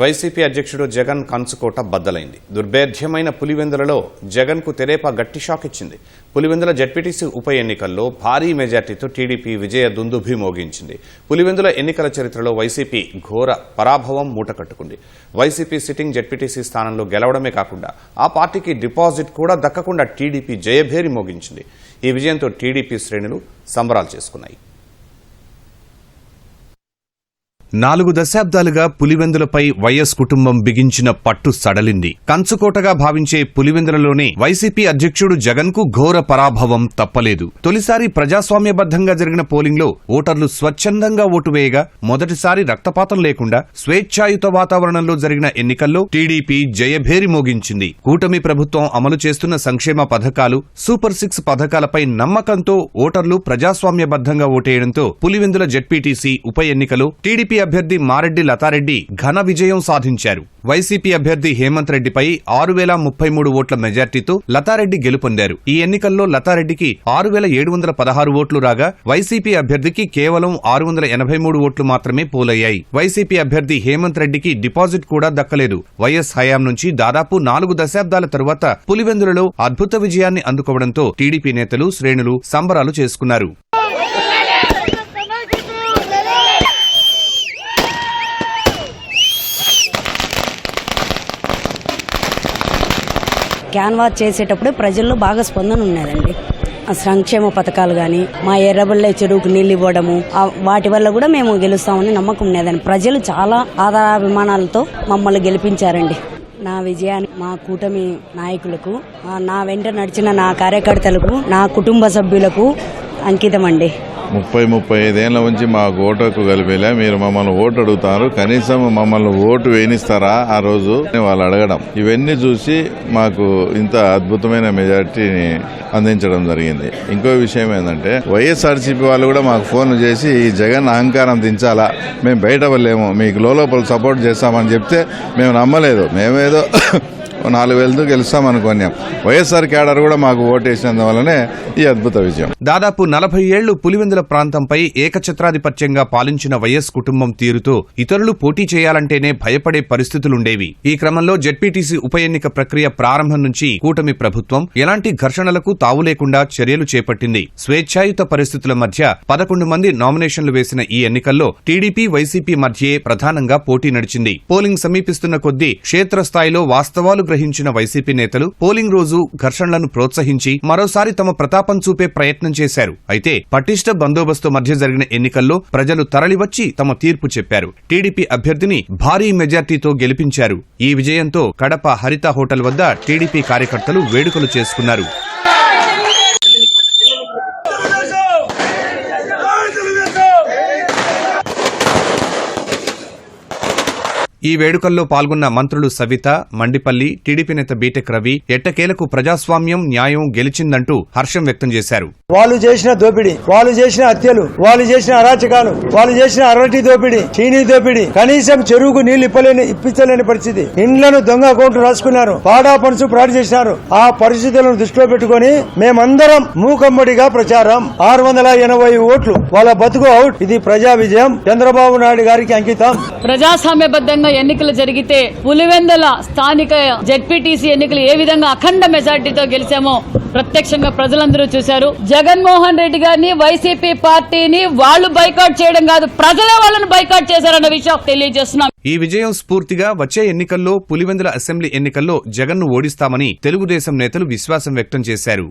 YCP అధ్యక్షుడు జగన్ కంచుకోట బద్దలైంది. దుర్భేద్యమైన పులివెందులలో జగన్కు గట్టి షాక్ ఇచ్చింది. పులివెందుల జడ్పీటీసీ ఉప ఎన్నికల్లో భారీ మెజార్టీతో టీడీపీ విజయ దుందుభి మోగించింది పులివెందుల ఎన్నికల చరిత్రలో వైసీపీ ఘోర పరాభవం మూటకట్టుకుంది. వైసీపీ సిట్టింగ్ జడ్పీటీసీ స్థానంలో గెలవడమే కాకుండా ఆ పార్టీకి డిపాజిట్ కూడా దక్కకుండా టీడీపీ జయభేరి మోగించింది. ఈ విజయంతో టీడీపీ శ్రేణులు సంబరాలు చేసుకున్నాయి. నాలుగు దశాబ్దాలుగా పులివెందులపై వైఎస్ కుటుంబం బిగించిన పట్టు సడలింది. కంచుకోటగా భావించే పులివెందులలోనే వైసీపీ అధ్యక్షుడు జగన్కు ఘోర పరాభవం తప్పలేదు. తొలిసారి ప్రజాస్వామ్యబద్దంగా జరిగిన పోలింగ్లో ఓటర్లు స్వచ్ఛందంగా ఓటు వేయగా మొదటిసారి రక్తపాతం లేకుండా స్వేచ్ఛాయుత వాతావరణంలో జరిగిన ఎన్నికల్లో టీడీపీ జయభేరి మోగించింది. కూటమి ప్రభుత్వం అమలు చేస్తున్న సంక్షేమ పథకాలు సూపర్ సిక్స్ పథకాలపై నమ్మకంతో ఓటర్లు ప్రజాస్వామ్యబద్దంగా ఓటేయడంతో పులివెందుల జెడ్పీటీసీ ఉప ఎన్నికలో టీడీపీ అభ్యర్థి మారెడ్డి లతారెడ్డి ఘన విజయం సాధించారు. వైసీపీ అభ్యర్థి హేమంత్ రెడ్డిపై ఆరు వేల ముప్పై మూడు ఓట్ల మెజార్టీతో లతారెడ్డి గెలుపొందారు. ఈ ఎన్నికల్లో లతారెడ్డికి ఆరు వేల ఏడు వందల పదహారు ఓట్లు రాగా వైసీపీ అభ్యర్థికి కేవలం ఆరు వందల ఎనభై మూడు ఓట్లు మాత్రమే పోలయ్యాయి. వైసీపీ అభ్యర్థి హేమంత్ రెడ్డికి డిపాజిట్ కూడా దక్కలేదు. వైఎస్ హయాం నుంచి దాదాపు నాలుగు దశాబ్దాల తరువాత పులివెందులలో అద్భుత విజయాన్ని అందుకోవడంతో టీడీపీ నేతలు శ్రేణులు సంబరాలు చేసుకున్నారు. క్యాన్వాస్ చేసేటప్పుడు ప్రజల్లో బాగా స్పందన ఉన్నదండి. సంక్షేమ పథకాలు కానీ మా ఎర్రబల్లె చెరువుకు నీళ్ళు ఇవ్వడము వాటి వల్ల కూడా మేము గెలుస్తామని నమ్మకం ఉన్నదండి. ప్రజలు చాలా ఆధారాభిమానాలతో మమ్మల్ని గెలిపించారండి. నా విజయాన్ని మా కూటమి నాయకులకు నా వెంట నడిచిన నా కార్యకర్తలకు నా కుటుంబ సభ్యులకు అంకితం అండి ముప్పై ముప్పై ఐదేళ్ళ నుంచి మాకు ఓటుకు కలిపేలా మీరు మమ్మల్ని ఓటు అడుగుతారు. కనీసం మమ్మల్ని ఓటు వేయనిస్తారా ఆ రోజు వాళ్ళు అడగడం. ఇవన్నీ చూసి మాకు ఇంత అద్భుతమైన మెజార్టీని అందించడం జరిగింది. ఇంకో విషయం ఏంటంటే వైఎస్ఆర్సీపీ వాళ్ళు కూడా మాకు ఫోన్ చేసి ఈ జగన్ అహంకారం దించాలా? మేము బయట వెళ్ళలేము మీకు లోపల సపోర్ట్ చేస్తామని చెప్తే మేము నమ్మలేదు. మేమేదో నాలుగు వేలతో గెలుస్తామనుకున్నాం వైఎస్ఆర్ కేడర్ కూడా మాకు ఓటేసినందువల్లనే ఈ అద్భుత విజయం. దాదాపు నలభై ఏళ్ళు పులివెందుల ప్రాంతంపై ఏకఛత్రాధిపత్యంగా పాలించిన వైఎస్ కుటుంబం తీరుతో ఇతరులు పోటీ చేయాలంటేనే భయపడే పరిస్థితులుండేవి. ఈ క్రమంలో జెడ్పీటీసీ ఉప ఎన్నిక ప్రక్రియ ప్రారంభం నుంచి కూటమి ప్రభుత్వం ఎలాంటి ఘర్షణలకు తావు లేకుండా చర్యలు చేపట్టింది. స్వేచ్ఛాయుత పరిస్థితుల మధ్య పదకొండు మంది నామినేషన్లు వేసిన ఈ ఎన్నికల్లో టీడీపీ వైసీపీ మధ్యే ప్రధానంగా పోటీ నడిచింది. పోలింగ్ సమీపిస్తున్న కొద్దీ క్షేత్రస్థాయిలో వాస్తవాలు గ్రహించిన వైసీపీ నేతలు పోలింగ్ రోజు ఘర్షణలను ప్రోత్సహించి మరోసారి తమ ప్రతాపం చూపే ప్రయత్నం చేశారు. అయితే పటిష్ట బందోబస్తు మధ్య జరిగిన ఎన్నికల్లో ప్రజలు తరలివచ్చి తమ తీర్పు చెప్పారు. టీడీపీ అభ్యర్థిని భారీ మెజార్టీతో గెలిపించారు. ఈ విజయంతో కడప హరిత హోటల్ వద్ద టీడీపీ కార్యకర్తలు వేడుకలు చేసుకున్నారు. ఈ వేడుకల్లో పాల్గొన్న మంత్రులు సవిత మండిపల్లి టీడీపీ నేత బీటెక్ రవి ఎట్టకేలకు ప్రజాస్వామ్యం న్యాయం గెలిచిందంటూ హర్షం వ్యక్తం చేశారు. వాళ్ళు చేసిన దోపిడీ వాళ్ళు చేసిన హత్యలు వాళ్ళు చేసిన అరాచకాలు వాళ్ళు చేసిన అరటి దోపిడీ చీనీ దోపిడీ కనీసం చెరువుకు నీళ్ళు ఇప్పలేని ఇప్పించలేని పరిస్థితి. ఇండ్లను దొంగ అకౌంట్లు రాసుకున్నారు పాడా పనుసు ప్రాడు చేసినారు. ఆ పరిస్థితులను దృష్టిలో పెట్టుకుని మేమందరం మూకమ్మడిగా ప్రచారం. ఆరు వందల ఎనభై ఓట్లు వాళ్ళ బతుకు అవుట్. ఇది ప్రజా విజయం. చంద్రబాబు నాయుడు గారికి అంకితం. ప్రజాస్వామ్యబద్ధంగా ఎన్నికలు జరిగితే పులివెందుల స్థానిక జెడ్పీటీసీ ఎన్నికలు ఏ విధంగా అఖండ మెజార్టీతో గెలిచామో ప్రత్యక్షంగా ప్రజలందరూ చూశారు. జగన్మోహన్ రెడ్డి గారిని వైసీపీ పార్టీని వాళ్ళు బైకాట్ చేయడం కాదు ప్రజలే వాళ్ళని బైకాట్ చేశారన్న విషయం తెలియజేస్తున్నాం. ఈ విజయం స్ఫూర్తిగా వచ్చే ఎన్నికల్లో పులివెందుల అసెంబ్లీ ఎన్నికల్లో జగన్ను ఓడిస్తామని తెలుగుదేశం నేతలు విశ్వాసం వ్యక్తం చేశారు.